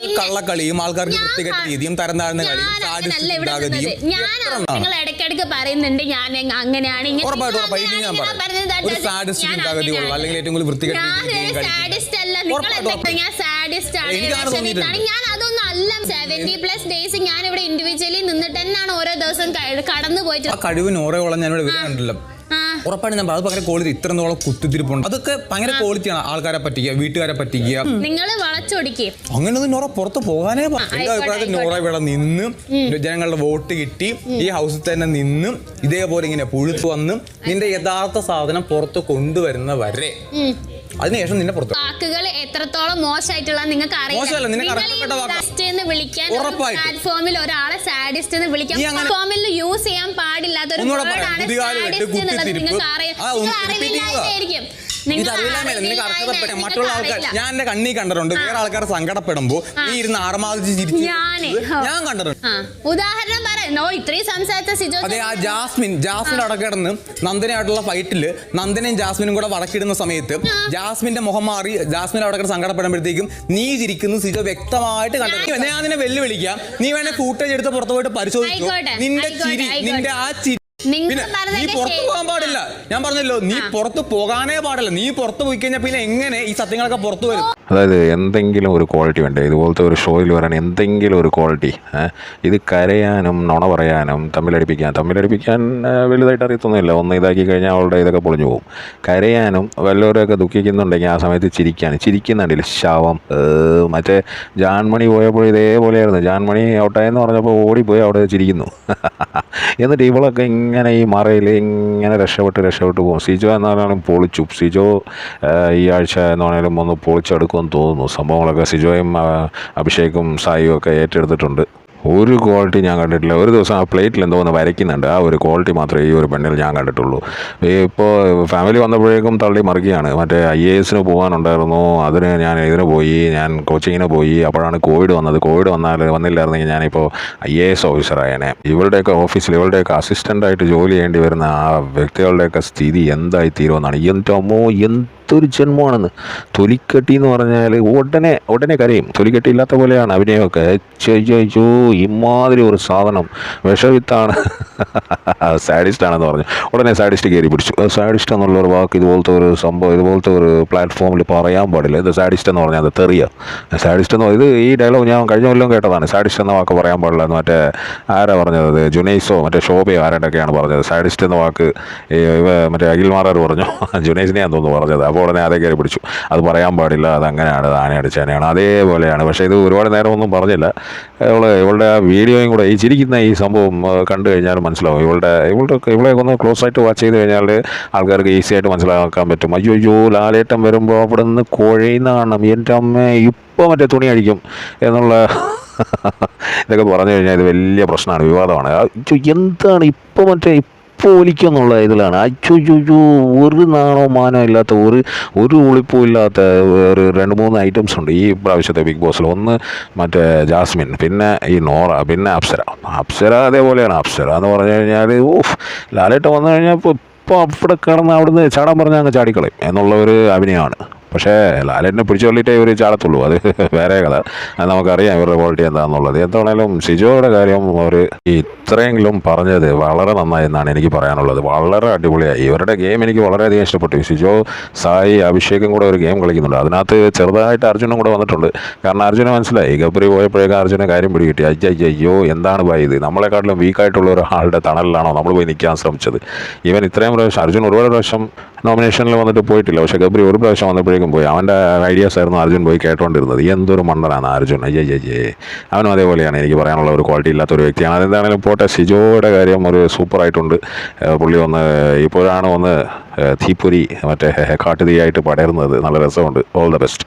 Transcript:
കള്ളക്കളിയും ആൾക്കാർക്ക് വൃത്തികെട്ട രീതിയും തരം താഴ്ന്ന കളിയും ഇവിടെ? നിങ്ങൾ ഇടയ്ക്കിടയ്ക്ക് പറയുന്നുണ്ട് ഞാൻ അങ്ങനെയാണ്. ഒരു സാഡിസ്റ്റ്. അല്ലെങ്കിൽ ഏറ്റവും കൂടുതൽ വൃത്തികെട്ട ഞാൻ അല്ല. അതൊന്നും സെവന്റി പ്ലസ് ഡേയ്സ് ഞാൻ ഇവിടെ ഇൻഡിവിജ്വലി നിന്നിട്ട് തന്നെയാണ് ഓരോ ദിവസം കടന്നു പോയിട്ട് ആ കഴിവിന് ഓരോ ഞാനിവിടെ വരെ കണ്ടല്ലോ ആ ഉറപ്പായിട്ടും ഞാൻ. അത് ഭയങ്കര ക്വാളിറ്റി ഇത്രത്തോളം കുത്തിത്തിരിപ്പുണ്ട്. അതൊക്കെ ഭയങ്കര ക്വാളിറ്റിയാണ് ആൾക്കാരെ പറ്റിക്കുക വീട്ടുകാരെ പറ്റിക്കുക. നിങ്ങൾ വളച്ചൊടിക്കേ. അങ്ങനെയൊന്നും നോറ പുറത്ത് പോകാനേ. എന്റെ അഭിപ്രായത്തിൽ നോറ ഇവിടെ നിന്ന് ജനങ്ങളുടെ വോട്ട് കിട്ടി. ഈ ഹൗസിൽ തന്നെ നിന്ന് ഇതേപോലെ ഇങ്ങനെ പുഴുത്ത് വന്ന് നിന്റെ യഥാർത്ഥ സാധനം പുറത്ത് കൊണ്ടുവരുന്ന വരെ. അതിനുശേഷം നിന്നെ പുറത്ത് വാക്കുകൾ എത്രത്തോളം മോശമായിട്ടുള്ള നിങ്ങൾക്ക് അറിയാം വിളിക്കാൻ. പ്ലാറ്റ്ഫോമിൽ ഒരാളെ സാഡിസ്റ്റ് എന്ന് വിളിക്കാൻ അങ്ങനെ- പ്ലാറ്റ്ഫോമിൽ യൂസ് എന്നുള്ളത്. നിങ്ങൾക്ക് അറിയാം. നിങ്ങൾ. ഇത് നിനക്ക് മറ്റുള്ള ആൾക്കാർ ഞാൻ എന്റെ കണ്ണി കണ്ടിട്ടുണ്ട്. വേറെ ആൾക്കാർ സങ്കടപ്പെടുമ്പോ നീ ഇരുന്ന് ആർമാദിച്ച് ചിരിച്ചു ഞാൻ കണ്ടിട്ടുണ്ട്. ഉദാഹരണം പറയാം ഇത്രയും സംസാരിച്ച സിജോ അതെ ആ ജാസ്മിൻ ജാസ്മിൻ അടക്കിടന്ന് നന്ദനായിട്ടുള്ള ഫൈറ്റിൽ നന്ദനയും ജാസ്മിനും കൂടെ വടക്കിടുന്ന സമയത്ത് ജാസ്മിന്റെ മുഖം മാറി ജാസ്മിൻ അവിടെ സങ്കടപ്പെടുമ്പോഴത്തേക്കും നീ ചിരിക്കുന്നു സിജോ വ്യക്തമായിട്ട് കണ്ടു ഞാൻ നിന്നെ വെല്ലുവിളിക്കാം. നീ വേണേ ഫൂട്ടേജ് എടുത്ത് പുറത്തു പോയിട്ട് പരിശോധിക്കും നിന്റെ ചിരി നിന്റെ ആ ചിരി നീ പുറത്തു പോകാൻ പാടില്ല. ഞാൻ പറഞ്ഞല്ലോ നീ പുറത്ത് പോകാനേ പാടില്ല. നീ പുറത്ത് പോയി കഴിഞ്ഞാൽ പിന്നെ എങ്ങനെ ഈ സത്യങ്ങളൊക്കെ പുറത്തു വരും? അതായത് എന്തെങ്കിലും ഒരു ക്വാളിറ്റി വേണ്ടേ? ഇതുപോലത്തെ ഒരു ഷോയിൽ വരാൻ എന്തെങ്കിലും ഒരു ക്വാളിറ്റി ഇത് കരയാനും നുണ പറയാനും തമ്മിലടിപ്പിക്കാൻ തമ്മിലടിപ്പിക്കാൻ വലുതായിട്ട് അറിയത്തൊന്നുമില്ല. ഒന്ന് ഇതാക്കി കഴിഞ്ഞാൽ അവളുടെ ഇതൊക്കെ പൊളിഞ്ഞു പോകും. കരയാനും വല്ലവരൊക്കെ ദുഃഖിക്കുന്നുണ്ടെങ്കിൽ ആ സമയത്ത് ചിരിക്കാൻ ചിരിക്കുന്നുണ്ടല്ലോ ശവം മറ്റേ ജാൻമണി പോയപ്പോൾ ഇതേപോലെയായിരുന്നു. ജാൻമണി ഔട്ടായെന്ന് പറഞ്ഞപ്പോൾ ഓടിപ്പോയി അവിടെ ചിരിക്കുന്നു. എന്നിട്ട് ഇവളൊക്കെ ഇങ്ങനെ ഈ മറയിൽ ഇങ്ങനെ രക്ഷപ്പെട്ട് രക്ഷപ്പെട്ട് പോകും. സിജോ എന്നാലും പൊളിച്ചു. സിജോ ഈ ആഴ്ച എന്ന് പറഞ്ഞാലും ഒന്ന് പൊളിച്ചെടുക്കുമെന്ന് തോന്നുന്നു. സംഭവങ്ങളൊക്കെ സിജോയും അഭിഷേകും സായിയും ഒക്കെ ഏറ്റെടുത്തിട്ടുണ്ട്. ഒരു ക്വാളിറ്റി ഞാൻ കണ്ടിട്ടില്ല. ഒരു ദിവസം ആ പ്ലേറ്റിൽ എന്തോ ഒന്ന് വരയ്ക്കുന്നുണ്ട്. ആ ഒരു ക്വാളിറ്റി മാത്രമേ ഈ ഒരു പെണ്ണിൽ ഞാൻ കണ്ടിട്ടുള്ളൂ. ഇപ്പോൾ ഫാമിലി വന്നപ്പോഴേക്കും തള്ളി മറിക്കുകയാണ്. മറ്റേ ഐ എ എസിന് പോകാനുണ്ടായിരുന്നു. അതിന് ഞാൻ ഇതിന് പോയി. ഞാൻ കോച്ചിങ്ങിന് പോയി. അപ്പോഴാണ് കോവിഡ് വന്നത്. കോവിഡ് വന്നാൽ വന്നില്ലായിരുന്നെങ്കിൽ ഞാനിപ്പോൾ ഐ എ എസ് ഓഫീസറായേനെ ഇവളുടെയൊക്കെ ഓഫീസിൽ ഇവളുടെയൊക്കെ അസിസ്റ്റന്റായിട്ട് ജോലി ചെയ്യേണ്ടി വരുന്ന ആ വ്യക്തികളുടെയൊക്കെ സ്ഥിതി എന്തായി തീരുമെന്നാണ്. എന്തോ അമ്മോ എന്തൊരു ജന്മമാണെന്ന്. തൊലിക്കെട്ടി എന്ന് പറഞ്ഞാൽ ഉടനെ ഉടനെ കരയും. തൊലിക്കെട്ടി ഇല്ലാത്ത പോലെയാണ് അഭിനയമൊക്കെ. ചോദിച്ചു ഇമാതിരി ഒരു സാധനം. വിഷവിത്താണ് സാഡിസ്റ്റ് ആണെന്ന് പറഞ്ഞു. ഉടനെ സാഡിസ്റ്റ് കയറി പിടിച്ചു. സാഡിസ്റ്റ് എന്നുള്ള ഒരു വാക്ക് ഇതുപോലത്തെ ഒരു സംഭവം ഇതുപോലത്തെ ഒരു പ്ലാറ്റ്ഫോമിൽ പറയാൻ പാടില്ല. ഇത് സാഡിസ്റ്റ് എന്ന് പറഞ്ഞാൽ അത് തെറിയ. സാഡിസ്റ്റ് എന്ന് ഇത് ഈ ഡയലോഗ് ഞാൻ കഴിഞ്ഞ കൊല്ലം കേട്ടതാണ്. സാഡിസ്റ്റ് എന്ന വാക്ക് പറയാൻ പാടില്ല മറ്റേ ആരാ പറഞ്ഞത്? ജുനൈസോ മറ്റേ ശോഭയോ ആരാണ്ടൊക്കെയാണ് പറഞ്ഞത്. സാഡിസ്റ്റ് എന്ന വാക്ക് മറ്റേ മറ്റേ അഖിൽമാരാർ പറഞ്ഞു. ജുനൈസിനെയാന്ന് തോന്നുന്നു പറഞ്ഞത്. അപ്പോൾ ഉടനെ അതേ കയറി പിടിച്ചു. അത് പറയാൻ പാടില്ല അതങ്ങനെയാണ് ആന അത് ആനയടിച്ചാനെയാണ് അതേപോലെയാണ്. പക്ഷേ ഇത് ഒരുപാട് നേരം ഒന്നും പറഞ്ഞില്ല. ഇവൾ ഇവളുടെ ആ വീഡിയോയും കൂടെ ഈ ചിരിക്കുന്ന ഈ സംഭവം കണ്ടു കഴിഞ്ഞാൽ മനസ്സിലാവും. ഇവളുടെ ഇവളുടെ ഇവളെ ഒന്ന് ക്ലോസ് ആയിട്ട് വാച്ച് ചെയ്ത് കഴിഞ്ഞാൽ ആൾക്കാർക്ക് ഈസി ആയിട്ട് മനസ്സിലാക്കാൻ പറ്റും. അയ്യോ അയ്യോ ലാലേട്ടം വരുമ്പോൾ അവിടെ നിന്ന് കുഴയുന്നതാണ് എന്റെ അമ്മ ഇപ്പോൾ മറ്റേ തുണി അടിക്കും എന്നുള്ള ഇതൊക്കെ പറഞ്ഞു കഴിഞ്ഞാൽ ഇത് വലിയ പ്രശ്നമാണ് വിവാദമാണ്. എന്താണ് ഇപ്പോൾ മറ്റേ ഇപ്പോൾ ഒലിക്കുന്നുള്ള ഇതിലാണ് അച്ചുചുചു ഒരു നാണോ മാനോ ഇല്ലാത്ത ഒരു ഒരു ഉളിപ്പും ഇല്ലാത്ത ഒരു രണ്ട് മൂന്ന് ഐറ്റംസ് ഉണ്ട് ഈ പ്രാവശ്യത്തെ ബിഗ് ബോസിൽ ഒന്ന് മറ്റേ ജാസ്മിൻ പിന്നെ ഈ നോറ പിന്നെ അപ്സര. അപ്സര അതേപോലെയാണ് അപ്സര എന്ന് പറഞ്ഞു കഴിഞ്ഞാൽ ഓഫ് ലാലേട്ട വന്നു കഴിഞ്ഞാൽ ഇപ്പോൾ അവിടെ കിടന്ന് അവിടുന്ന് ചാടാൻ പറഞ്ഞാൽ അങ്ങ് ചാടിക്കളയും. എന്നുള്ള ഒരു അഭിനയമാണ്. പക്ഷേ ലാലേട്ടിനെ പിടിച്ചു തള്ളിയിട്ടേ ഇവർ ചാടത്തുള്ളൂ. അത് വേറെ കഥ. അത് നമുക്കറിയാം ഇവരുടെ ക്വാളിറ്റി എന്താണെന്നുള്ളത് എന്താണേലും ഷിജോയുടെ കാര്യം അവർ ഇത്രയെങ്കിലും പറഞ്ഞത് വളരെ നന്നായി എന്നാണ് എനിക്ക് പറയാനുള്ളത്. വളരെ അടിപൊളിയായി. ഇവരുടെ ഗെയിം എനിക്ക് വളരെയധികം ഇഷ്ടപ്പെട്ടു. ഷിജോ സായി അഭിഷേകും കൂടെ ഒരു ഗെയിം കളിക്കുന്നുണ്ട്. അതിനകത്ത് ചെറുതായിട്ട് അർജുനും കൂടെ വന്നിട്ടുണ്ട്. കാരണം അർജുന മനസ്സിലായി. ഗബ്രി പോയപ്പോഴേക്കും അർജുന കാര്യം പിടികിട്ടി. അയ്യ, അയ്യോ എന്താണ് ഭയ ഇത്? നമ്മളെക്കാട്ടിലും വീക്കായിട്ടുള്ള ഒരാളുടെ തണലിലാണോ നമ്മൾ പോയി നിൽക്കാൻ ശ്രമിച്ചത്? ഇവൻ ഇത്രയും പ്രാവശ്യം അർജുൻ ഒരുപാട് പ്രാവശ്യം നോമിനേഷനിൽ വന്നിട്ട് പോയിട്ടില്ല. പക്ഷേ ഗബ്രി ഒരു പ്രാവശ്യം വന്നപ്പോഴേക്കും പോയി. അവന്റെ ഐഡിയാസ് ആയിരുന്നു അർജുൻ പോയി കേട്ടോണ്ടിരുന്നത്. എന്തൊരു മണ്ടനാണ് അർജുൻ. അയ്യേ അയ്യേ അവനും അതേപോലെയാണ് എനിക്ക് പറയാനുള്ള ഒരു ക്വാളിറ്റി ഇല്ലാത്ത ഒരു വ്യക്തിയാണ്. അതെന്താണെങ്കിലും പോട്ടെ സിജോയുടെ കാര്യം ഒരു സൂപ്പറായിട്ടുണ്ട് പുള്ളി ഒന്ന് ഇപ്പോഴാണ് ഒന്ന് തീപ്പൊരി മറ്റേ കാട്ടുതീയായിട്ട് പടരുന്നത്. നല്ല രസമുണ്ട്. All the best